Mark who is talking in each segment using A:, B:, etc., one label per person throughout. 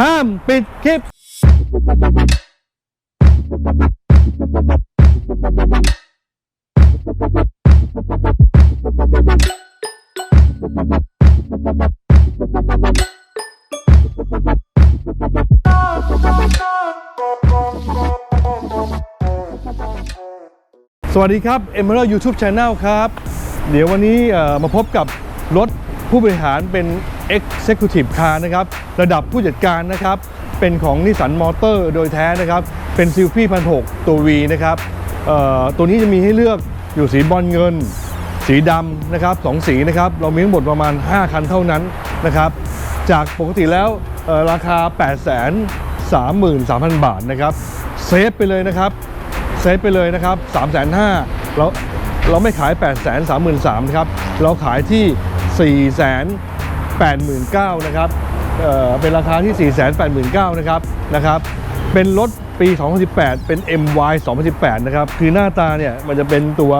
A: ห้ามปิดคลิป สวัสดีครับ Emerald YouTube Channel ครับ เดี๋ยววันนี้เอ่อมาพบกับรถผู้บริหารเป็น Executive Car นะครับ ระดับผู้จัดการนะครับ เป็นของนิสสันมอเตอร์โดยแท้นะครับ เป็นซิลฟี่พันหตัว V นะครับตัวนี้จะมีให้เลือกอยู่สีบอลเงิน สีดำนะครับสองสีนะครับ เรามีทั้งหมดประมาณ 5 คันเท่านั้นนะครับ จากปกติแล้วราคา 8 3 3 0 0 0 บาทนะครับ เซฟไปเลยนะครับ เซฟไปเลยนะครับ 3 5 0 0 0เราเราไม่ขาย 8 3 3 3 0 0 0นะครับ เราขายที่4 8 9 0 0 0นะครับเเป็นราคาที่ 4 8 9 0 0 0นะครับนะครับเป็นรถปี 2018 เป็น MY 2018 นะครับ คือหน้าตาเนี่ยมันจะเป็นตัว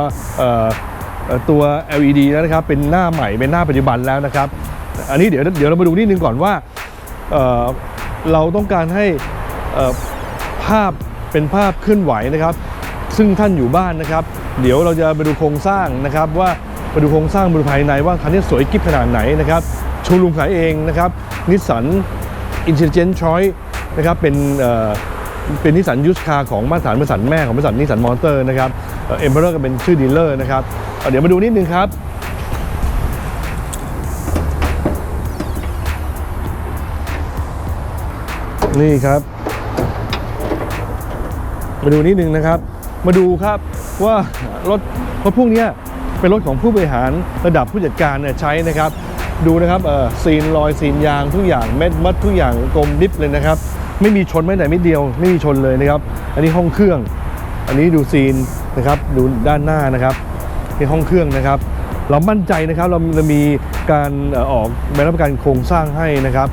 A: ตัว LED แล้วนะครับ เป็นหน้าใหม่ เป็นหน้าปัจจุบันแล้วนะครับ อันนี้เดี๋ยวเดี๋ยวเรามาดูนิดนึงก่อนว่าเเราต้องการให้ภาพเป็นภาพเคลื่อนไหวนะครับ ซึ่งท่านอยู่บ้านนะครับ เดี๋ยวเราจะไปดูโครงสร้างนะครับ ว่าไปดูโครงสร้างบนภายในว่าคันนี้สวยกิ๊บขนาดไหนนะครับ โชว์รูมขายเองนะครับนิสสัน Intelligent Choice นะครับเป็นเป็นนิสสันยูสคาของมาตรฐานบริษัทแม่ของบริษัทนิสสันมอเตอร์นะครับเอ็มเพอร์ก็เป็นชื่อดีลเลอร์นะครับเเดี๋ยวมาดูนิดนึงครับนี่ครับ มาดูนิดนึงนะครับ มาดูครับว่ารถรถพวกนี้เป็นรถของผู้บริหารระดับผู้จัดการเนี่ยใช้นะครับ ดูนะครับเออซีนรอยซีนยางทุกอย่างเม็ดมัดทุกอย่างกลมดิฟเลยนะครับ ไม่มีชนไม่แต่นิดเดียว ไม่มีชนเลยนะครับ อันนี้ห้องเครื่อง อันนี้ดูซีนนะครับดูด้านหน้านะครับนี่ห้องเครื่องนะครับ เรามั่นใจนะครับเราเรามีการเอ่อออกใบรับประกันโครงสร้างให้นะครับ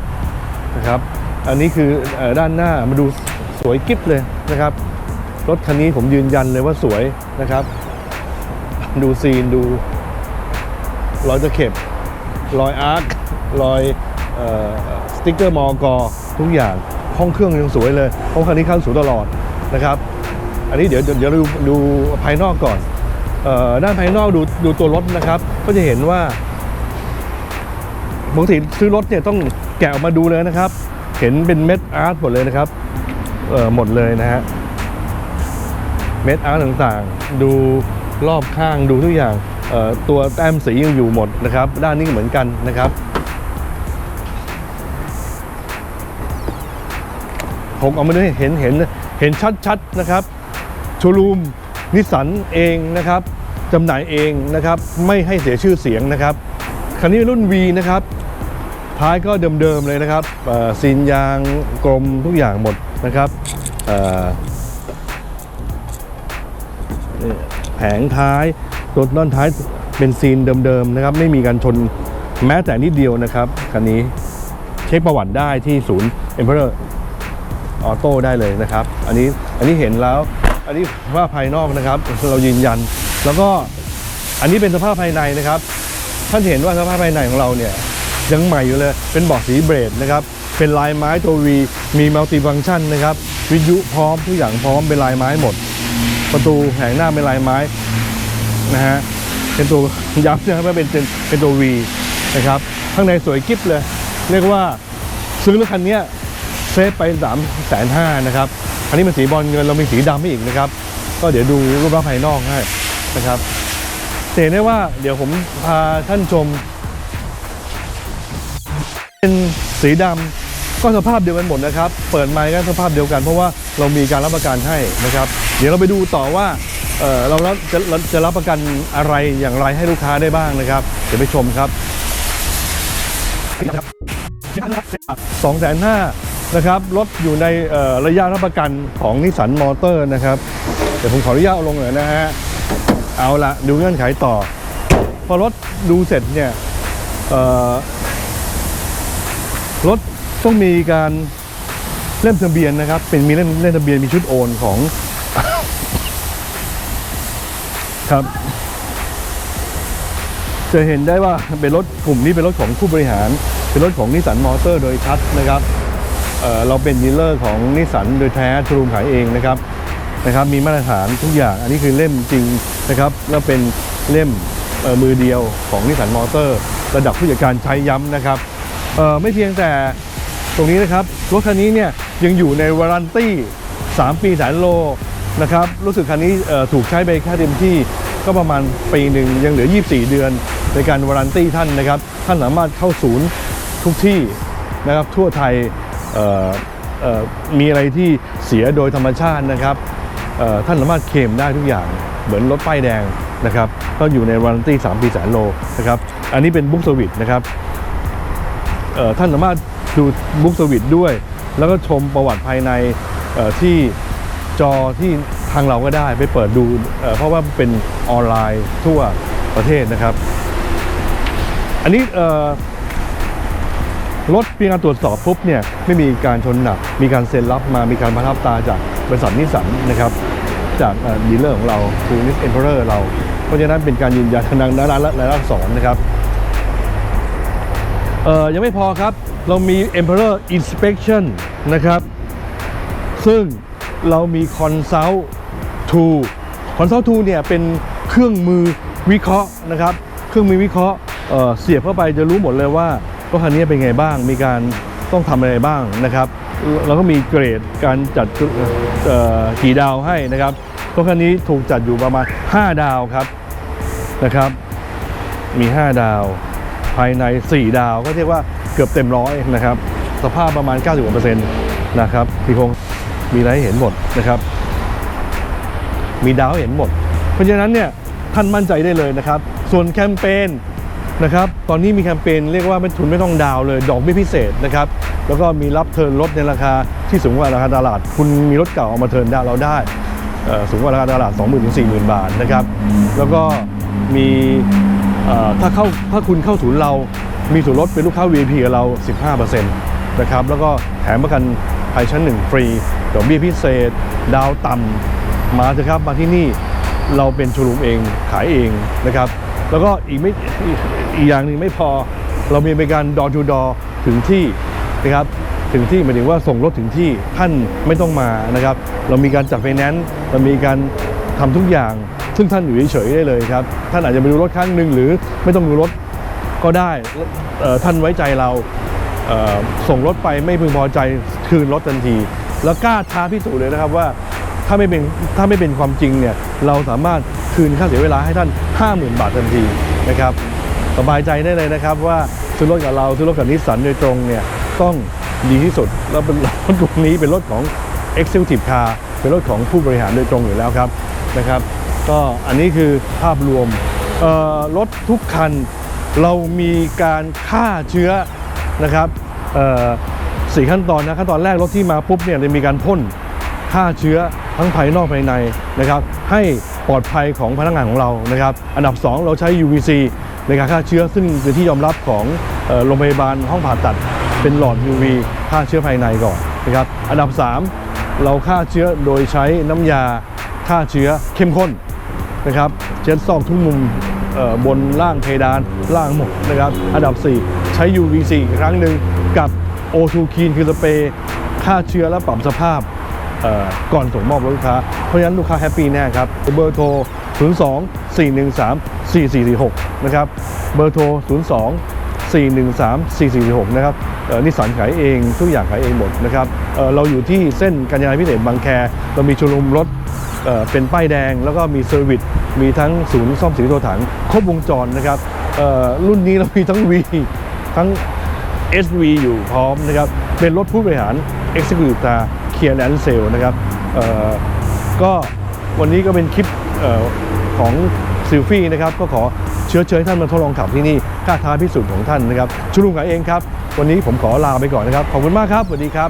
A: นะครับ อันนี้คือเอ่อด้านหน้ามาดูสวยกิ๊บเลยนะครับรถคันนี้ผมยืนยันเลยว่าสวยนะครับ ดูซีนดูรอยตะเข็บ รอยอาร์ครอยออสติ๊กเกอร์มอกอทุกอย่างห้องเครื่องยังสวยเลยห้องคันนี้เข้าสวยตลอดนะครับ อันนี้เดี๋ยวเดี๋ยวดูดูภายนอกก่อนออด้านภายนอกดูดูตัวรถนะครับ ก็จะเห็นว่าปกติซื้อรถเนี่ยต้องแกะออกมาดูเลยนะครับ เห็นเป็นเม็ดอาร์ตหมดเลยนะครับหมดเลยนะฮะเม็ดอาร์ตต่างๆ ดูรอบข้างดูทุกอย่าง ตัวแต้มสียังอยู่หมดนะครับ ด้านนี้เหมือนกันนะครับผมเอามาด้วยเห็นเห็นเห็นชัดๆนะครับโชว์รูมนิสสันเองนะครับจำหน่ายเองนะครับไม่ให้เสียชื่อเสียงนะครับคันนี้รุ่น V นะครับท้ายก็เดิมๆเลยนะครับซีนยางกลมทุกอย่างหมดนะครับแผงท้าย ตัวด้านท้ายเป็นซีนเดิมๆนะครับ ไม่มีการชนแม้แต่นิดเดียวนะครับคันนี้เช็คประวัติได้ที่ศูนย์ Emperor Auto ได้เลยนะครับ อันนี้อันนี้เห็นแล้ว อันนี้ว่าภายนอกนะครับ เรายืนยัน แล้วก็อันนี้เป็นสภาพภายในนะครับ ท่านเห็นว่าสภาพภายในของเราเนี่ยยังใหม่อยู่เลย เป็นเบาะสีเบรดนะครับ เป็นลายไม้ตัววีมีมัลติฟังชันนะครับ วิทยุพร้อมทุกอย่างพร้อมเป็นลายไม้หมด ประตูแผงหน้าเป็นลายไม้ นะฮะเป็นตัวย้ำนะครับว่าเป็นเป็นตัว V นะครับข้างในสวยกิ๊บเลย เรียกว่าซื้อรถคันนี้เซฟไป3ามแสนห้านะครับอันนี้เป็นสีบอลเงินเรามีสีดำให้อีกนะครับ ก็เดี๋ยวดูรูปลักษณ์ภายนอกให้นะครับเห็นได้ว่าเดี๋ยวผมพาท่านชม เป็นสีดำก็สภาพเดียวกันหมดนะครับ เปิดไม้ก็สภาพเดียวกันเพราะว่าเรามีการรับประกันให้นะครับ เดี๋ยวเราไปดูต่อว่า เออเรารับจะจะรับประกันอะไรอย่างไรให้ลูกค้าได้บ้างนะครับ เดี๋ยวไปชมครับสองแสนห้านะครับรถอยู่ในระยะรับประกันของนิสสันมอเตอร์นะครับ เดี๋ยวผมขออนุญาตลงหน่อยนะฮะ เอาละดูเงื่อนไขต่อ พอรถดูเสร็จเนี่ยรถต้องมีการเล่มทะเบียนนะครับ เป็นมีเล่มเล่มทะเบียนมีชุดโอนของ ครับ จะเห็นได้ว่าเป็นรถกลุ่มนี้เป็นรถของผู้บริหาร เป็นรถของนิสสันมอเตอร์โดยชัดนะครับเเราเป็นดีลเลอร์ของนิสสันโดยแท้ชรูมขายเองนะครับนะครับมีมาตรฐานทุกอย่างอันนี้คือเล่มจริงนะครับแล้วเป็นเล่มมือเดียวของนิสสันมอเตอร์ ระดับผู้จัดการใช้ย้ำนะครับไม่เพียงแต่ตรงนี้นะครับรถคันนี้เนี่ยยังอยู่ในวารันตี้ 3 ปีแสนโล นะครับรู้สึกคันนี้ถูกใช้ไปแค่เต็มที่ก็ประมาณปีหนึ่งยังเหลือ 24 เดือน ในการวารันตี้ท่านนะครับ ท่านสามารถเข้าศูนย์ทุกที่นะครับทั่วไทยมีอะไรที่เสียโดยธรรมชาตินะครับท่านสามารถเคลมได้ทุกอย่างเหมือนรถป้ายแดงนะครับก็อยู่ในวารันตี้3ปีแสนโลนะครับอันนี้เป็นบุ๊กสวิตนะครับท่านสามารถดูบุ๊กสวิตด้วย แล้วก็ชมประวัติภายในที่ จอที่ทางเราก็ได้ไปเปิดดูเเพราะว่าเป็นออนไลน์ทั่วประเทศนะครับ อันนี้รถมีการตรวจสอบปุ๊บเนี่ยไม่มีการชนหนัก มีการเซ็นรับมามีการประทับตาจากบริษัทนิสสันนะครับ จากดีลเลอร์ของเราคือนิสเอ็มเพอเรอร์เรา เพราะฉะนั้นเป็นการยืนยันทางด้านและและอักษรนะครับเอ่อยังไม่พอครับ เรามี Emperor Inspection นะครับ ซึ่ง เรามี Consult Tool Consult Tool เนี่ยเป็นเครื่องมือวิเคราะห์นะครับ เครื่องมือวิเคราะห์เสียบเข้าไปจะรู้หมดเลยว่ารถคันนี้เป็นไงบ้าง มีการต้องทำอะไรบ้างนะครับแล้วก็มีเกรดการจัดกี่ดาวให้นะครับรถคันนี้ถูกจัดอยู่ประมาณ 5 ดาวครับนะครับ มี 5 ดาว ภายใน 4 ดาวก็เรียกว่าเกือบเต็มร้อยนะครับ สภาพประมาณ 90กว่าเปอร์เซ็นต์นะครับมีคง มีอะไรหเห็นหมดนะครับ มีดาวหเห็นหมด เพราะฉะนั้นเนี่ยท่านมั่นใจได้เลยนะครับ ส่วนแคมเปญนะครับตอนนี้มีแคมเปญเรียกว่าไม่ทุนไม่ต้องดาวเลย ดอกเบี้ยพิเศษนะครับแล้วก็มีรับเทิร์นรถในราคาที่สูงกว่าราคาตลาด คุณมีรถเก่าเอามาเทิร์นได้เราได้สูงกว่าราคาตลาด 20,000ถึง40,000 บาทนะครับแล้วก็มีถ้าเข้าถ้าคุณเข้าศูนย์เรา มีส่วนลดเป็นลูกค้า VIP กับเรา 15%นะครับแล้วก็แถมประกันภัยชั้นหนึ่งฟรี ดอกเบี้ยพิเศษ ดาวต่ำมาเถอะครับมาที่นี่เราเป็นชว์รูมเองขายเองนะครับ แล้วก็อีกไม่อีกอย่างหนึ่งไม่พอ เรามีบริการดอ to ดอถึงที่นะครับถึงที่หมายถึงว่าส่งรถถึงที่ท่านไม่ต้องมานะครับ เรามีการจัดไฟแนนซ์เรามีการทำทุกอย่าง ซึ่งท่านอยู่เฉยๆได้เลยครับ ท่านอาจจะไปดูรถครั้งหนึ่งหรือไม่ต้องดูรถก็ได้ท่านไว้ใจเราส่งรถไปไม่พึงพอใจคืนรถทันที แล้วกล้าท้าพิสูจน์เลยนะครับว่าถ้าไม่เป็นถ้าไม่เป็นความจริงเนี่ยเราสามารถคืนค่าเสียเวลาให้ท่าน 50,000 บาททันทีนะครับสบายใจได้เลยนะครับว่าซื้อรถกับเราซื้อรถกับนิสสันโดยตรงเนี่ยต้องดีที่สุด แล้วเป็นรถกลุ่มนี้เป็นรถของ Executive Car เป็นรถของผู้บริหารโดยตรงอยู่แล้วครับนะครับ ก็อันนี้คือภาพรวมรถทุกคันเรามีการฆ่าเชื้อนะครับ เอ่อสี่ขั้นตอนนะขั้นตอนแรกรถที่มาปุ๊บเนี่ยจะมีการพ่นฆ่าเชื้อทั้งภายนอกภายในนะครับให้ปลอดภัยของพนักงานของเรานะครับอันดับ 2 เราใช้ UVC ในการฆ่าเชื้อซึ่งเป็นที่ยอมรับของโรงพยาบาลห้องผ่าตัด เป็นหลอด UV ฆ่าเชื้อภายในก่อนนะครับอันดับ 3 เราฆ่าเชื้อโดยใช้น้ำยาฆ่าเชื้อเข้มข้นนะครับเช็ดซอกทุกมุมบนล่างเพดานล่างหมดนะครับอันดับ 4 ใช้ UVC อีกครั้งหนึ่งกับ O2 Clean คือสเปรย์ฆ่าเชื้อและปรับสภาพก่อนส่งมอบลูกค้า เพราะฉะนั้นลูกค้าแฮปปี้แน่ครับ เบอร์โทร 02 413 4446 นะครับ เบอร์โทร 02 413 4446นะครับนิสสันขายเองทุกอย่างขายเองหมดนะครับเเราอยู่ที่เส้นกัญญาพิเศษบางแค เรามีชว์รูมรถเเป็นป้ายแดง แล้วก็มีเซอร์วิส มีทั้งศูนย์ซ่อมสีตัวถัง ครบวงจรนะครับรุ่นนี้เรามีทั้ง V ทั้ง SV อยู่พร้อมนะครับ เป็นรถผู้บริหาร Executive Car Kia Land Sale นะครับก็วันนี้ก็เป็นคลิปออของซิลฟี่นะครับ ก็ขอเชื้อเชิญท่านมาทดลองขับที่นี่ค่าท้าพิสูจน์ของท่านนะครับชุลุงขายเองครับ วันนี้ผมขอลาไปก่อนนะครับ ขอบคุณมากครับสวัสดีครับ